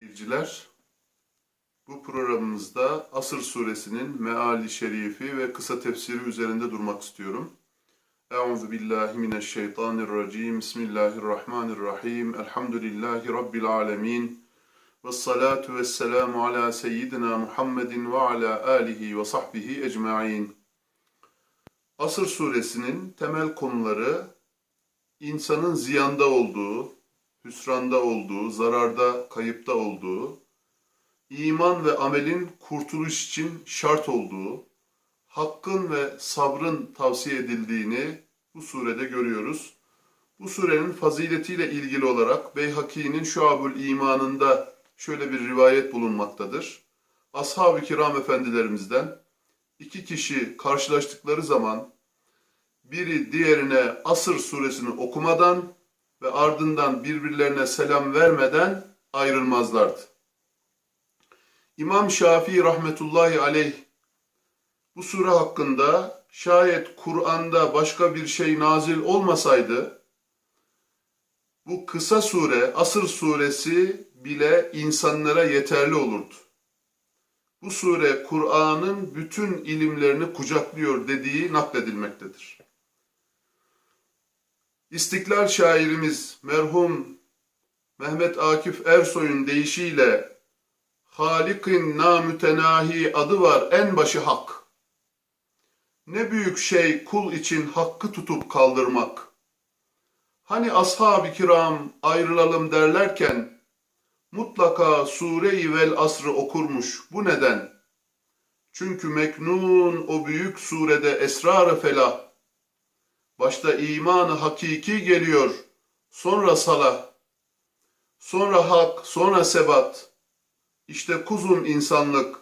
seyirciler. Bu programımızda Asır suresinin meali şerifi ve kısa tefsiri üzerinde durmak istiyorum. Euzu billahi mineşşeytanirracim. Bismillahirrahmanirrahim. Elhamdülillahi rabbil alamin. Ve salatu ve selamu ala seyyidina Muhammedin ve ala alihi ve sahbihi ecmaîn. Asır suresinin temel konuları insanın ziyanda olduğu, hüsranda olduğu, zararda, kayıpta olduğu, iman ve amelin kurtuluş için şart olduğu, hakkın ve sabrın tavsiye edildiğini bu surede görüyoruz. Bu surenin faziletiyle ilgili olarak Beyhaki'nin Şuabül İman'ında şöyle bir rivayet bulunmaktadır. Ashab-ı kiram efendilerimizden iki kişi karşılaştıkları zaman biri diğerine Asır suresini okumadan ve ardından birbirlerine selam vermeden ayrılmazlardı. İmam Şafii rahmetullahi aleyh bu sure hakkında şayet Kur'an'da başka bir şey nazil olmasaydı bu kısa sure, Asır suresi bile insanlara yeterli olurdu. Bu sure Kur'an'ın bütün ilimlerini kucaklıyor dediği nakledilmektedir. İstiklal şairimiz merhum Mehmet Akif Ersoy'un deyişiyle Halik'in namütenahi adı var en başı hak. Ne büyük şey kul için hakkı tutup kaldırmak. Hani ashab-ı kiram ayrılalım derlerken mutlaka sure-i vel asrı okurmuş. Bu neden? Çünkü meknun o büyük surede esrar-ı felah. Başta imanı hakiki geliyor, sonra salah, sonra hak, sonra sebat. İşte kuzum insanlık,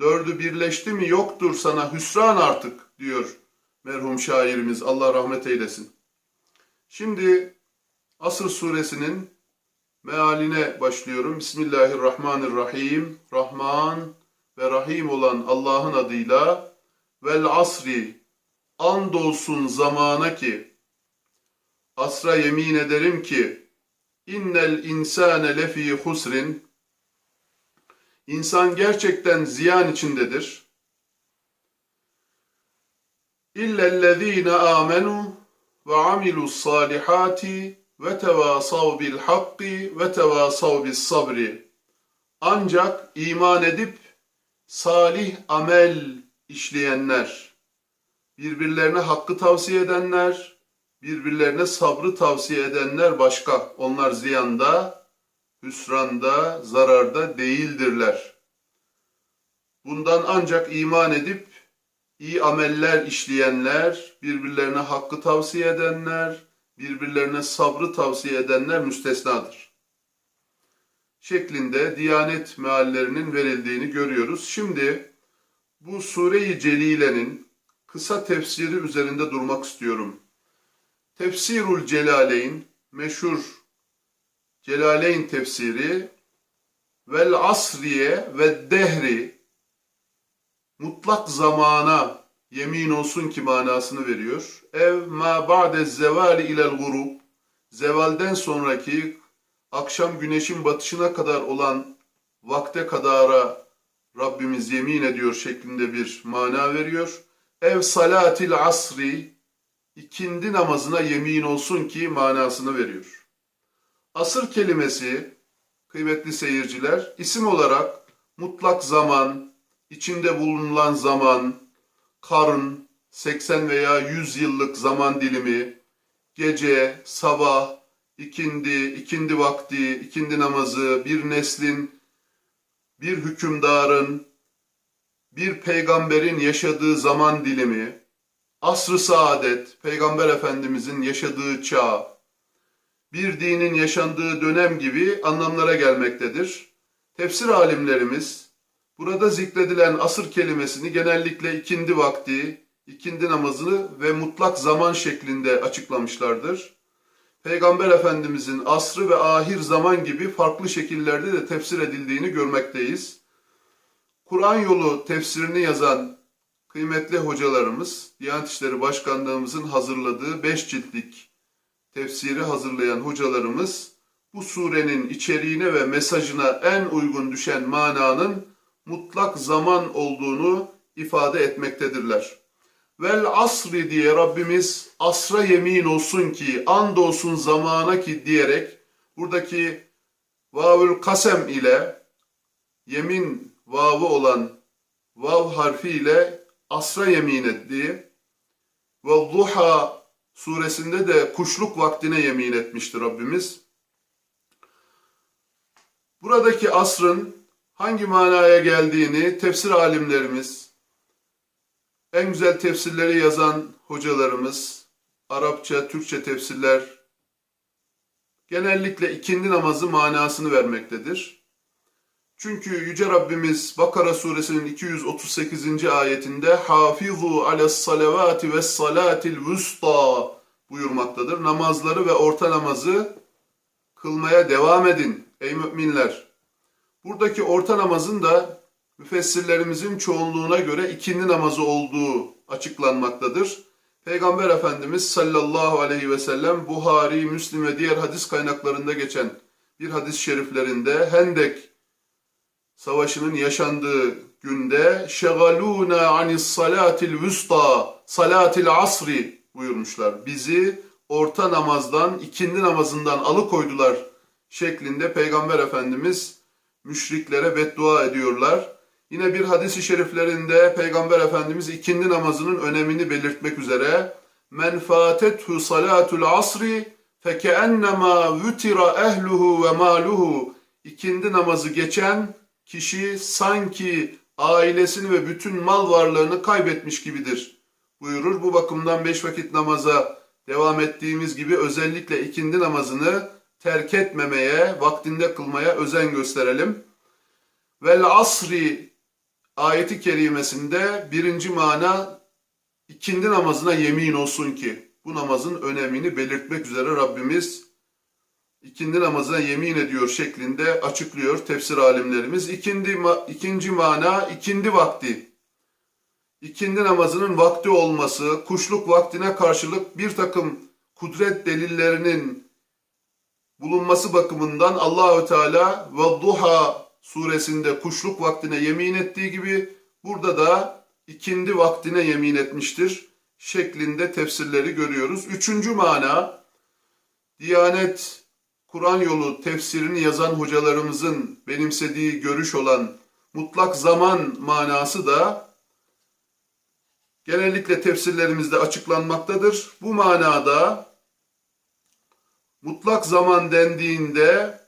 dördü birleşti mi yoktur sana hüsran artık diyor merhum şairimiz Allah rahmet eylesin. Şimdi Asır suresinin mealine başlıyorum. Bismillahirrahmanirrahim. Rahman ve Rahim olan Allah'ın adıyla vel asri andolsun zamana ki asra yemin ederim ki innel insane lefi husrin insan gerçekten ziyan içindedir. İllellezine amenu ve amilus salihati ve tevasav bil hakki ve tevasav bis sabri. Ancak iman edip salih amel işleyenler, birbirlerine hakkı tavsiye edenler, birbirlerine sabrı tavsiye edenler başka. Onlar ziyanda, hüsranda, zararda değildirler. Bundan ancak iman edip iyi ameller işleyenler, birbirlerine hakkı tavsiye edenler, birbirlerine sabrı tavsiye edenler müstesnadır. Şeklinde Diyanet meallerinin verildiğini görüyoruz. Şimdi bu Sure-i Celile'nin kısa tefsiri üzerinde durmak istiyorum. Tefsirul Celaleyn, meşhur Celaleyn tefsiri, vel asriye ve dehri, mutlak zamana yemin olsun ki manasını veriyor. Ev ma ba'de zevali ilel gurub, zevalden sonraki akşam güneşin batışına kadar olan vakte kadara Rabbimiz yemin ediyor şeklinde bir mana veriyor. Ev salatil asri ikindi namazına yemin olsun ki manasını veriyor. Asır kelimesi kıymetli seyirciler isim olarak mutlak zaman, içinde bulunulan zaman, karın, 80 veya 100 yıllık zaman dilimi, gece, sabah, ikindi, ikindi vakti, ikindi namazı, bir neslin, bir hükümdarın, bir peygamberin yaşadığı zaman dilimi, asr-ı saadet, peygamber efendimizin yaşadığı çağ, bir dinin yaşandığı dönem gibi anlamlara gelmektedir. Tefsir alimlerimiz burada zikredilen asır kelimesini genellikle ikindi vakti, ikindi namazını ve mutlak zaman şeklinde açıklamışlardır. Peygamber Efendimizin asrı ve ahir zaman gibi farklı şekillerde de tefsir edildiğini görmekteyiz. Kur'an yolu tefsirini yazan kıymetli hocalarımız, Diyanet İşleri Başkanlığımızın hazırladığı 5 ciltlik tefsiri hazırlayan hocalarımız bu surenin içeriğine ve mesajına en uygun düşen mananın mutlak zaman olduğunu ifade etmektedirler. Vel asri diye Rabbimiz asra yemin olsun ki, and olsun zamana ki diyerek buradaki vavül kasem ile yemin vavı olan vav harfi ile asra yemin etti. Ve duha suresinde de kuşluk vaktine yemin etmiştir Rabbimiz. Buradaki asrın hangi manaya geldiğini tefsir alimlerimiz, en güzel tefsirleri yazan hocalarımız, Arapça, Türkçe tefsirler genellikle ikindi namazı manasını vermektedir. Çünkü Yüce Rabbimiz Bakara suresinin 238. ayetinde Hafizu ales salavati ve salatil vusta buyurmaktadır. Namazları ve orta namazı kılmaya devam edin ey müminler. Buradaki orta namazın da müfessirlerimizin çoğunluğuna göre ikindi namazı olduğu açıklanmaktadır. Peygamber Efendimiz sallallahu aleyhi ve sellem Buhari, Müslim ve diğer hadis kaynaklarında geçen bir hadis şeriflerinde Hendek Savaşı'nın yaşandığı günde şegaluna anis salatil vusta salatil asri buyurmuşlar. Bizi orta namazdan, ikindi namazından alıkoydular şeklinde Peygamber Efendimiz müşriklere beddua ediyorlar. Yine bir hadisi şeriflerinde Peygamber Efendimiz ikindi namazının önemini belirtmek üzere men fatethu salatul asri fekeennema vutira ehluhu ve maluhu ikindi namazı geçen kişi sanki ailesini ve bütün mal varlığını kaybetmiş gibidir buyurur. Bu bakımdan beş vakit namaza devam ettiğimiz gibi özellikle ikindi namazını terk etmemeye, vaktinde kılmaya özen gösterelim. Vel asri ayeti kerimesinde birinci mana ikindi namazına yemin olsun ki bu namazın önemini belirtmek üzere Rabbimiz ikindi namazına yemin ediyor şeklinde açıklıyor tefsir alimlerimiz. İkindi, ikinci mana ikindi vakti. İkindi namazının vakti olması, kuşluk vaktine karşılık bir takım kudret delillerinin bulunması bakımından Allahü Teala ve Duha suresinde kuşluk vaktine yemin ettiği gibi burada da ikindi vaktine yemin etmiştir şeklinde tefsirleri görüyoruz. Üçüncü mana Diyanet Kur'an yolu tefsirini yazan hocalarımızın benimsediği görüş olan mutlak zaman manası da genellikle tefsirlerimizde açıklanmaktadır. Bu manada mutlak zaman dendiğinde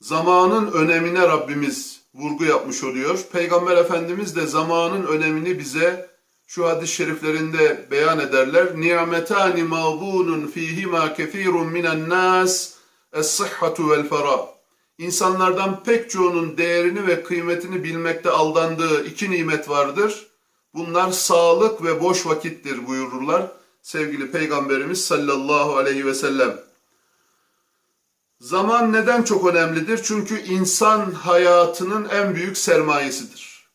zamanın önemine Rabbimiz vurgu yapmış oluyor. Peygamber Efendimiz de zamanın önemini bize şu hadis-i şeriflerinde beyan ederler. Ni'metani mağbunun fihima kefirun minen nas es-sıhhatu vel fara. İnsanlardan pek çoğunun değerini ve kıymetini bilmekte aldandığı iki nimet vardır. Bunlar sağlık ve boş vakittir buyururlar sevgili Peygamberimiz sallallahu aleyhi ve sellem. Zaman neden çok önemlidir? Çünkü insan hayatının en büyük sermayesidir.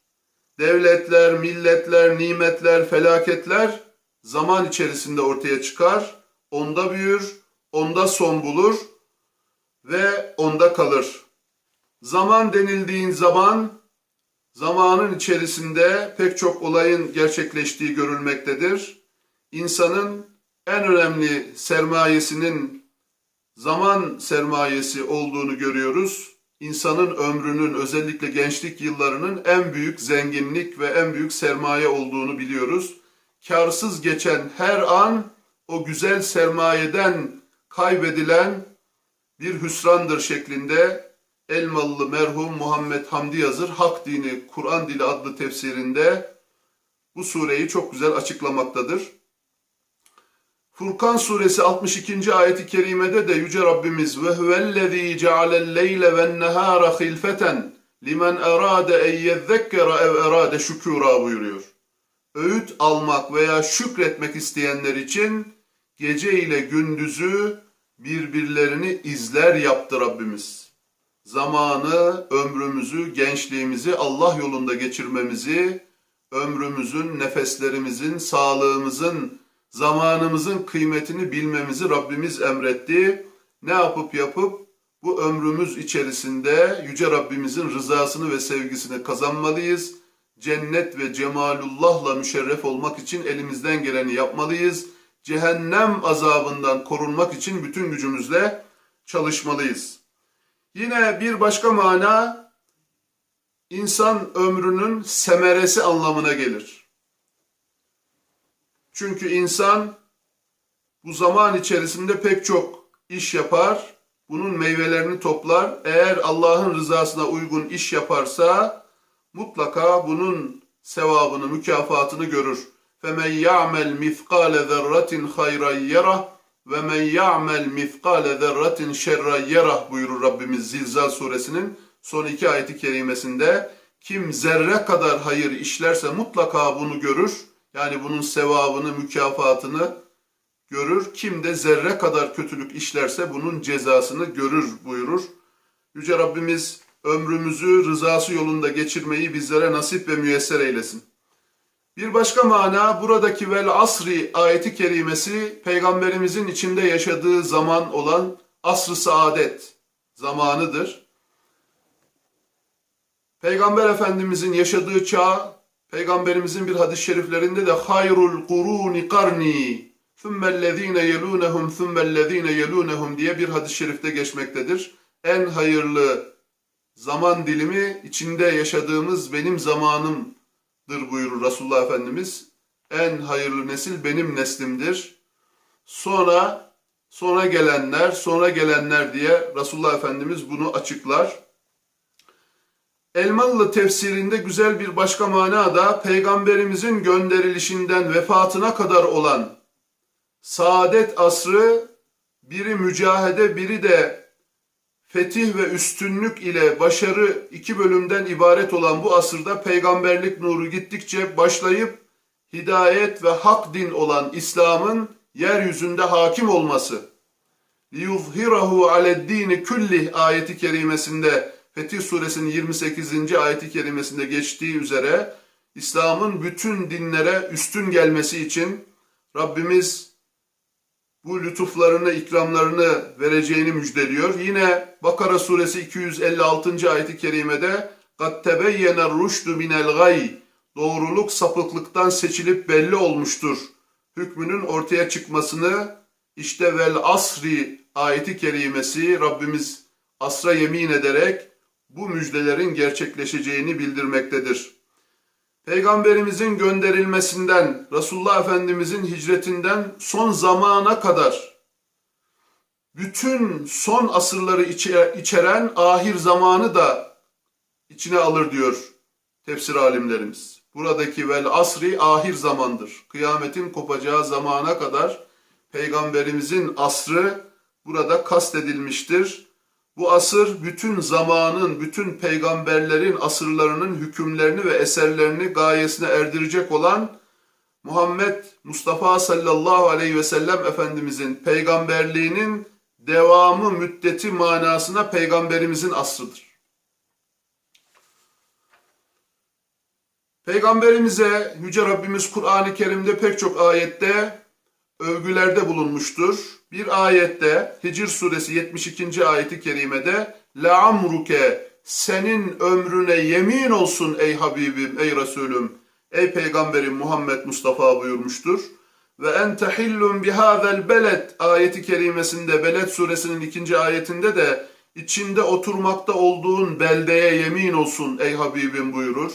Devletler, milletler, nimetler, felaketler zaman içerisinde ortaya çıkar, onda büyür, onda son bulur ve onda kalır. Zaman denildiğin zaman zamanın içerisinde pek çok olayın gerçekleştiği görülmektedir. İnsanın en önemli sermayesinin zaman sermayesi olduğunu görüyoruz. İnsanın ömrünün özellikle gençlik yıllarının en büyük zenginlik ve en büyük sermaye olduğunu biliyoruz. Karsız geçen her an o güzel sermayeden kaybedilen bir hüsrandır şeklinde Elmalı merhum Muhammed Hamdi Yazır Hak Dini Kur'an Dili adlı tefsirinde bu sureyi çok güzel açıklamaktadır. Furkan suresi 62. ayeti kerimede de yüce Rabbimiz ve huvellezî cealel leyle ven nehâra hilfeten limen erâde en yezzekkere ev erâde şükûrâ buyuruyor. Öğüt almak veya şükretmek isteyenler için gece ile gündüzü birbirlerini izler yaptı Rabbimiz. Zamanı, ömrümüzü, gençliğimizi Allah yolunda geçirmemizi, ömrümüzün, nefeslerimizin, sağlığımızın, zamanımızın kıymetini bilmemizi Rabbimiz emretti. Ne yapıp yapıp bu ömrümüz içerisinde Yüce Rabbimizin rızasını ve sevgisini kazanmalıyız. Cennet ve cemalullahla müşerref olmak için elimizden geleni yapmalıyız. Cehennem azabından korunmak için bütün gücümüzle çalışmalıyız. Yine bir başka mana insan ömrünün semeresi anlamına gelir. Çünkü insan bu zaman içerisinde pek çok iş yapar, bunun meyvelerini toplar. Eğer Allah'ın rızasına uygun iş yaparsa mutlaka bunun sevabını, mükafatını görür. فَمَنْ يَعْمَلْ مِثْقَالَ ذَرَّةٍ خَيْرًا يَرَهُ وَمَنْ يَعْمَلْ مِثْقَالَ ذَرَّةٍ شَرًّا يَرَهُ buyurur Rabbimiz Zilzal suresinin son iki ayeti kerimesinde. Kim zerre kadar hayır işlerse mutlaka bunu görür. Yani bunun sevabını, mükafatını görür. Kim de zerre kadar kötülük işlerse bunun cezasını görür buyurur. Yüce Rabbimiz ömrümüzü rızası yolunda geçirmeyi bizlere nasip ve müyesser eylesin. Bir başka mana buradaki vel asri ayeti kerimesi peygamberimizin içinde yaşadığı zaman olan asr-ı saadet zamanıdır. Peygamber Efendimizin yaşadığı çağ peygamberimizin bir hadis-i şeriflerinde de hayrul kuruni karni thummellezine yelunehum thummellezine yelunehum diye bir hadis-i şerifte geçmektedir. En hayırlı zaman dilimi içinde yaşadığımız benim zamanımdır buyurur Resulullah Efendimiz. En hayırlı nesil benim neslimdir. Sonra sonra gelenler, sonra gelenler diye Resulullah Efendimiz bunu açıklar. Elmalı tefsirinde güzel bir başka mana da peygamberimizin gönderilişinden vefatına kadar olan saadet asrı biri mücahede biri de fetih ve üstünlük ile başarı iki bölümden ibaret olan bu asırda peygamberlik nuru gittikçe başlayıp hidayet ve hak din olan İslam'ın yeryüzünde hakim olması. لِيُظْهِرَهُ عَلَى الدِّينِ küllih ayeti kerimesinde Fetih suresinin 28. ayeti kerimesinde geçtiği üzere İslam'ın bütün dinlere üstün gelmesi için Rabbimiz bu lütuflarını, ikramlarını vereceğini müjdeliyor. Yine Bakara suresi 256. ayeti kerimede قَدْ تَبَيَّنَ الرُّشْدُ مِنَ الْغَيِّ Doğruluk sapıklıktan seçilip belli olmuştur. Hükmünün ortaya çıkmasını işte vel asri ayeti kerimesi Rabbimiz asra yemin ederek bu müjdelerin gerçekleşeceğini bildirmektedir. Peygamberimizin gönderilmesinden, Resulullah Efendimizin hicretinden son zamana kadar bütün son asırları içeren ahir zamanı da içine alır diyor tefsir alimlerimiz. Buradaki vel asri ahir zamandır. Kıyametin kopacağı zamana kadar peygamberimizin asrı burada kastedilmiştir. Bu asır bütün zamanın, bütün peygamberlerin asırlarının hükümlerini ve eserlerini gayesine erdirecek olan Muhammed Mustafa sallallahu aleyhi ve sellem Efendimizin peygamberliğinin devamı müddeti manasına peygamberimizin asrıdır. Peygamberimize Yüce Rabbimiz Kur'an-ı Kerim'de pek çok ayette övgülerde bulunmuştur. Bir ayette Hicr suresi 72. ayeti kerimede La amruke senin ömrüne yemin olsun ey Habibim, ey Resulüm, ey Peygamberim Muhammed Mustafa buyurmuştur. Ve ente hillun bihâzel beled ayeti kerimesinde Beled suresinin ikinci ayetinde de içinde oturmakta olduğun beldeye yemin olsun ey Habibim buyurur.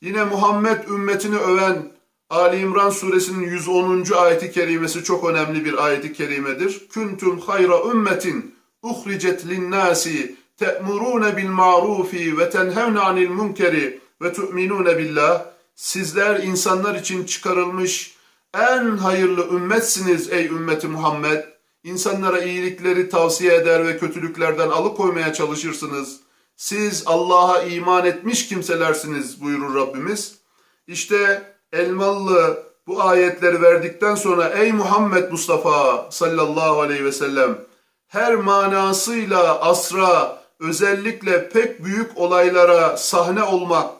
Yine Muhammed ümmetini öven Ali İmran suresinin 110. ayeti kerimesi çok önemli bir ayeti kerimedir. Kuntum hayra ümmetin uhricet linnâsi te'murûne bil ma'rufi ve tenhevne anil munkeri ve tu'minûne billah. Sizler insanlar için çıkarılmış en hayırlı ümmetsiniz ey ümmeti Muhammed. İnsanlara iyilikleri tavsiye eder ve kötülüklerden alıkoymaya çalışırsınız. Siz Allah'a iman etmiş kimselersiniz buyurur Rabbimiz. İşte Elmalı bu ayetleri verdikten sonra ey Muhammed Mustafa sallallahu aleyhi ve sellem her manasıyla asra özellikle pek büyük olaylara sahne olmak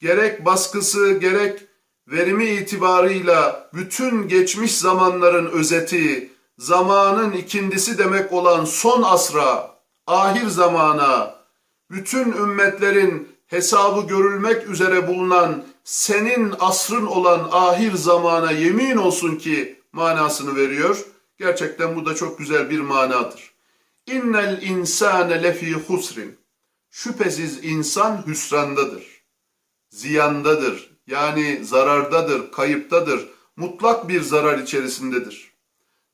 gerek baskısı gerek verimi itibarıyla bütün geçmiş zamanların özeti, zamanın ikindisi demek olan son asra, ahir zamana, bütün ümmetlerin hesabı görülmek üzere bulunan senin asrın olan ahir zamana yemin olsun ki manasını veriyor. Gerçekten bu da çok güzel bir manadır. İnnel insane lefi husrin. Şüphesiz insan hüsrandadır. Ziyandadır. Yani zarardadır, kayıptadır. Mutlak bir zarar içerisindedir.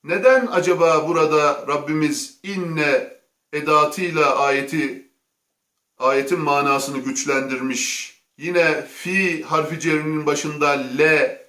Neden acaba burada Rabbimiz inne edatıyla ayeti ayetin manasını güçlendirmiş. Yine fi harfi cerinin başında le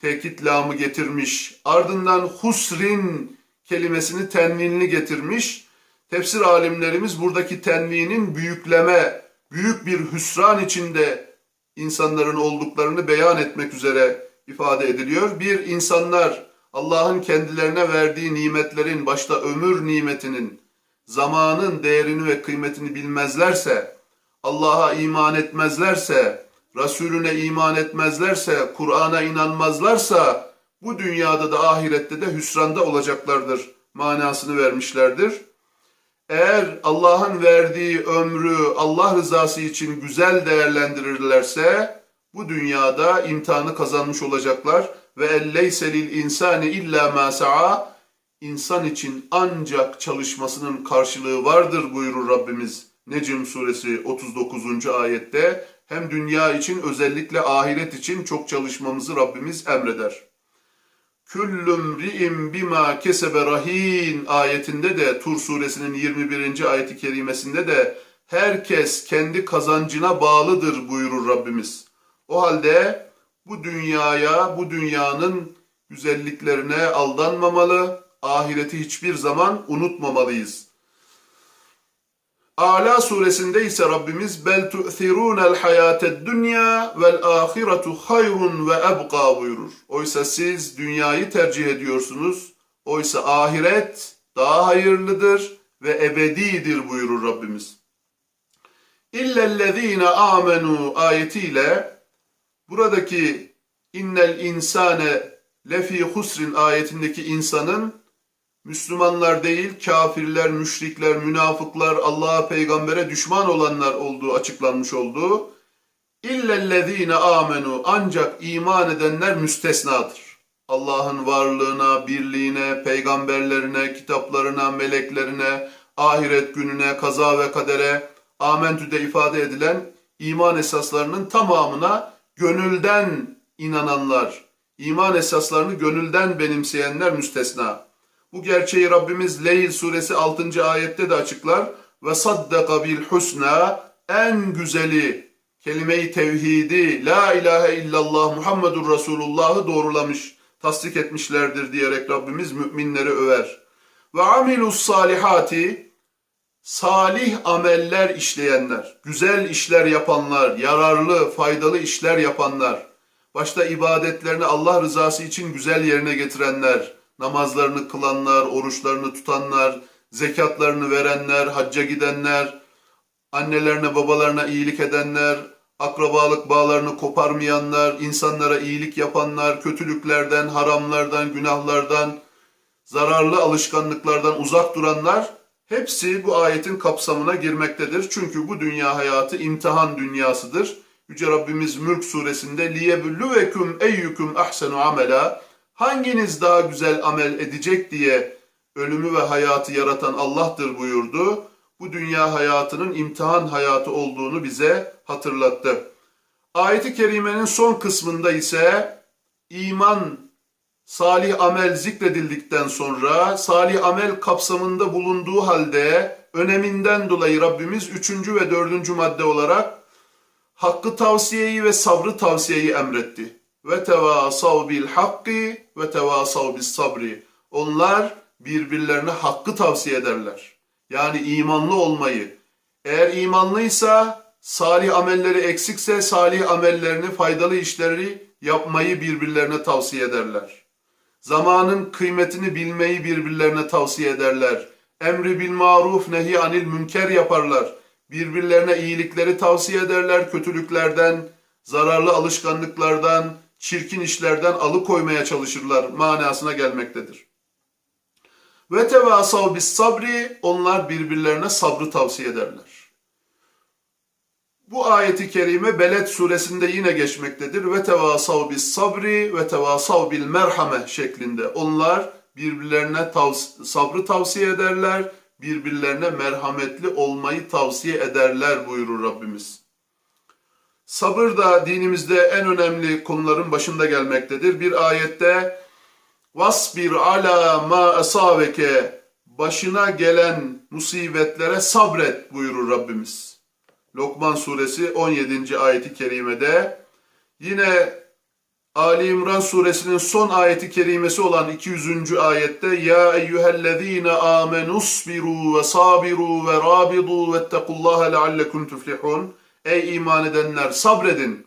tekit lamı getirmiş. Ardından husrin kelimesini tenvinli getirmiş. Tefsir alimlerimiz buradaki tenvinin büyükleme, büyük bir hüsran içinde insanların olduklarını beyan etmek üzere ifade ediliyor. Bir insanlar Allah'ın kendilerine verdiği nimetlerin başta ömür nimetinin zamanın değerini ve kıymetini bilmezlerse, Allah'a iman etmezlerse, Resulüne iman etmezlerse, Kur'an'a inanmazlarsa bu dünyada da ahirette de hüsranda olacaklardır manasını vermişlerdir. Eğer Allah'ın verdiği ömrü Allah rızası için güzel değerlendirirlerse bu dünyada imtihanı kazanmış olacaklar ve elleyse lil insani illa ma sa'a insan için ancak çalışmasının karşılığı vardır buyurur Rabbimiz Necm suresi 39. ayette. Hem dünya için özellikle ahiret için çok çalışmamızı Rabbimiz emreder. Küllüm ri'im bima kesebe rahin ayetinde de Tur suresinin 21. ayeti kerimesinde de herkes kendi kazancına bağlıdır buyurur Rabbimiz. O halde bu dünyaya, bu dünyanın güzelliklerine aldanmamalı, ahireti hiçbir zaman unutmamalıyız. Ala suresinde ise Rabbimiz bel tu'thirunel hayated dünya vel ahiretu hayrun ve ebqa buyurur. Oysa siz dünyayı tercih ediyorsunuz. Oysa ahiret daha hayırlıdır ve ebedidir buyurur Rabbimiz. İllellezine amenu ayetiyle buradaki innel insane lefi husrin ayetindeki insanın Müslümanlar değil, kafirler, müşrikler, münafıklar, Allah'a, peygambere düşman olanlar olduğu açıklanmış oldu. İllellezine amenu ancak iman edenler müstesnadır. Allah'ın varlığına, birliğine, peygamberlerine, kitaplarına, meleklerine, ahiret gününe, kaza ve kadere, amentüde ifade edilen iman esaslarının tamamına gönülden inananlar, iman esaslarını gönülden benimseyenler müstesna. Bu gerçeği Rabbimiz Leyl suresi 6. ayette de açıklar. Ve saddaka bil husna en güzeli kelime-i tevhidi la ilahe illallah Muhammedur Resulullah'ı doğrulamış, tasdik etmişlerdir diyerek Rabbimiz müminleri över. Ve amilus salihati salih ameller işleyenler, güzel işler yapanlar, yararlı, faydalı işler yapanlar, başta ibadetlerini Allah rızası için güzel yerine getirenler, namazlarını kılanlar, oruçlarını tutanlar, zekatlarını verenler, hacca gidenler, annelerine babalarına iyilik edenler, akrabalık bağlarını koparmayanlar, insanlara iyilik yapanlar, kötülüklerden, haramlardan, günahlardan, zararlı alışkanlıklardan uzak duranlar hepsi bu ayetin kapsamına girmektedir. Çünkü bu dünya hayatı imtihan dünyasıdır. Yüce Rabbimiz Mülk suresinde liyebüllü veküm eyyüküm ahsenu amela hanginiz daha güzel amel edecek diye ölümü ve hayatı yaratan Allah'tır buyurdu. Bu dünya hayatının imtihan hayatı olduğunu bize hatırlattı. Ayet-i kerimenin son kısmında ise iman, salih amel zikredildikten sonra salih amel kapsamında bulunduğu halde öneminden dolayı Rabbimiz üçüncü ve dördüncü madde olarak hakkı tavsiyeyi ve sabrı tavsiyeyi emretti ve tevasav bil hakki ve tevasav bis sabri. Onlar birbirlerine hakkı tavsiye ederler. Yani imanlı olmayı. Eğer imanlıysa salih amelleri eksikse salih amellerini, faydalı işleri yapmayı birbirlerine tavsiye ederler. Zamanın kıymetini bilmeyi birbirlerine tavsiye ederler. Emri bil maruf nehi anil münker yaparlar. Birbirlerine iyilikleri tavsiye ederler kötülüklerden, zararlı alışkanlıklardan, çirkin işlerden alıkoymaya çalışırlar manasına gelmektedir. Ve tevasav bis sabri onlar birbirlerine sabrı tavsiye ederler. Bu ayeti kerime Beled suresinde yine geçmektedir. Ve tevasav bis sabri ve tevasav bil merhame şeklinde. Onlar birbirlerine tavs- sabrı tavsiye ederler, birbirlerine merhametli olmayı tavsiye ederler buyurur Rabbimiz. Sabır da dinimizde en önemli konuların başında gelmektedir. Bir ayette Vasbir ala ma asabeke başına gelen musibetlere sabret buyurur Rabbimiz. Lokman suresi 17. ayeti kerimede yine Ali İmran suresinin son ayeti kerimesi olan 200. ayette Ya eyyühellezine amenusbiru ve sabiru ve rabidu vettekullaha leallekum tuflihun Ey iman edenler sabredin.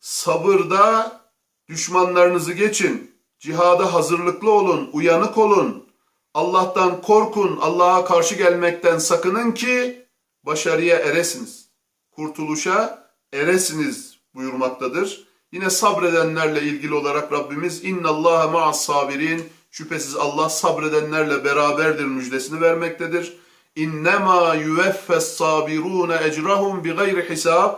Sabırda düşmanlarınızı geçin. Cihada hazırlıklı olun, uyanık olun. Allah'tan korkun, Allah'a karşı gelmekten sakının ki başarıya eresiniz. Kurtuluşa eresiniz buyurmaktadır. Yine sabredenlerle ilgili olarak Rabbimiz inna Allaha ma'as sabirin şüphesiz Allah sabredenlerle beraberdir müjdesini vermektedir. İnnemâ yüveffes sabirûne ecrahum bi gayri hisab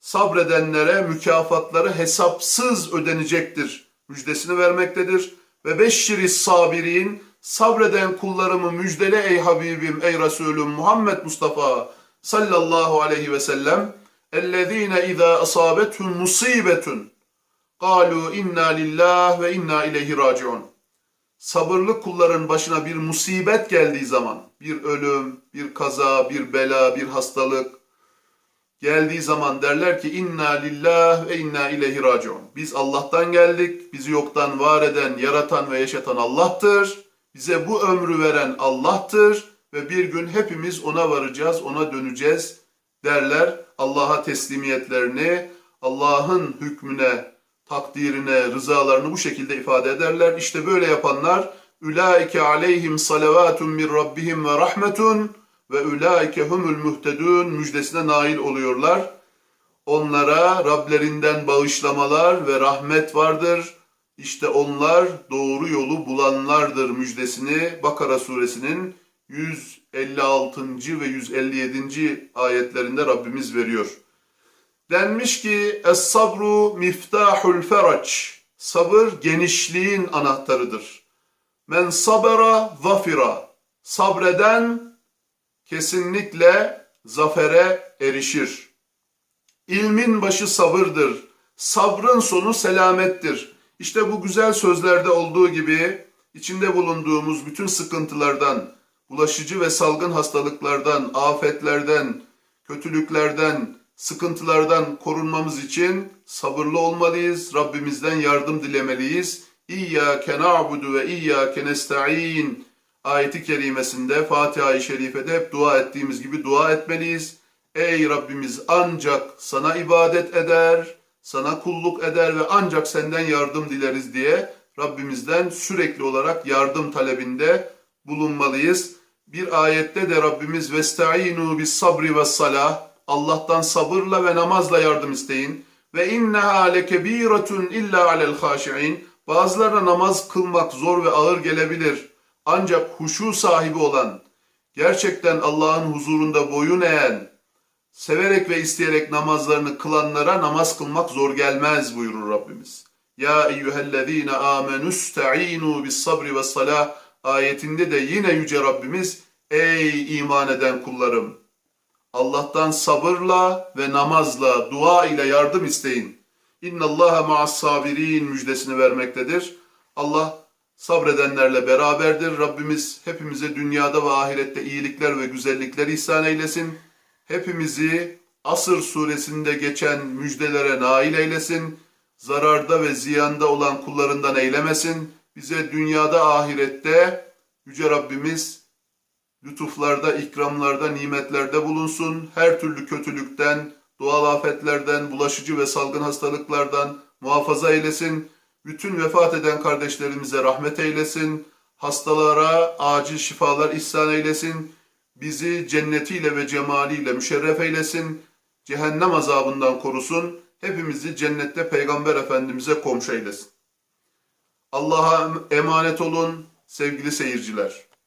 sabredenlere mükafatları hesapsız ödenecektir müjdesini vermektedir. Ve beşşiris sabirin sabreden kullarımı müjdele ey Habibim ey Resulüm Muhammed Mustafa sallallahu aleyhi ve sellem ellezine izâ asâbethum musibetun قالوا inna lillah ve inna ileyhi raciun. Sabırlı kulların başına bir musibet geldiği zaman, bir ölüm, bir kaza, bir bela, bir hastalık geldiği zaman derler ki inna lillah ve inna ileyhi raciun. Biz Allah'tan geldik, bizi yoktan var eden, yaratan ve yaşatan Allah'tır. Bize bu ömrü veren Allah'tır ve bir gün hepimiz ona varacağız, ona döneceğiz derler. Allah'a teslimiyetlerini, Allah'ın hükmüne, takdirine, rızalarını bu şekilde ifade ederler. İşte böyle yapanlar ulaike aleyhim salavatun min rabbihim ve rahmetun ve ulaike humul muhtedun müjdesine nail oluyorlar. Onlara Rablerinden bağışlamalar ve rahmet vardır. İşte onlar doğru yolu bulanlardır müjdesini Bakara suresinin 156. ve 157. ayetlerinde Rabbimiz veriyor. Denmiş ki Es-sabru miftahul feraç. Sabır genişliğin anahtarıdır. Men sabera zafira. Sabreden kesinlikle zafere erişir. İlmin başı sabırdır. Sabrın sonu selamettir. İşte bu güzel sözlerde olduğu gibi içinde bulunduğumuz bütün sıkıntılardan, bulaşıcı ve salgın hastalıklardan, afetlerden, kötülüklerden, sıkıntılardan korunmamız için sabırlı olmalıyız. Rabbimizden yardım dilemeliyiz. İyyâke na'budu ve iyyâke nesta'in ayeti kerimesinde Fatiha-i Şerife'de hep dua ettiğimiz gibi dua etmeliyiz. Ey Rabbimiz ancak sana ibadet eder, sana kulluk eder ve ancak senden yardım dileriz diye Rabbimizden sürekli olarak yardım talebinde bulunmalıyız. Bir ayette de Rabbimiz vestainu bis sabri ve salah Allah'tan sabırla ve namazla yardım isteyin. Ve inneha lekebiratun illa alel haşiin. Bazılarına namaz kılmak zor ve ağır gelebilir. Ancak huşu sahibi olan, gerçekten Allah'ın huzurunda boyun eğen, severek ve isteyerek namazlarını kılanlara namaz kılmak zor gelmez buyurur Rabbimiz. Ya eyyühellezine amenüsta'inu bis sabri ve salah ayetinde de yine Yüce Rabbimiz ey iman eden kullarım Allah'tan sabırla ve namazla, dua ile yardım isteyin. İnna Allaha ma'as müjdesini vermektedir. Allah sabredenlerle beraberdir. Rabbimiz hepimize dünyada ve ahirette iyilikler ve güzellikler ihsan eylesin. Hepimizi Asır suresinde geçen müjdelere nail eylesin. Zararda ve ziyanda olan kullarından eylemesin. Bize dünyada ahirette Yüce Rabbimiz lütuflarda, ikramlarda, nimetlerde bulunsun. Her türlü kötülükten, doğal afetlerden, bulaşıcı ve salgın hastalıklardan muhafaza eylesin. Bütün vefat eden kardeşlerimize rahmet eylesin. Hastalara acil şifalar ihsan eylesin. Bizi cennetiyle ve cemaliyle müşerref eylesin. Cehennem azabından korusun. Hepimizi cennette Peygamber Efendimiz'e komşu eylesin. Allah'a emanet olun. sevgili seyirciler.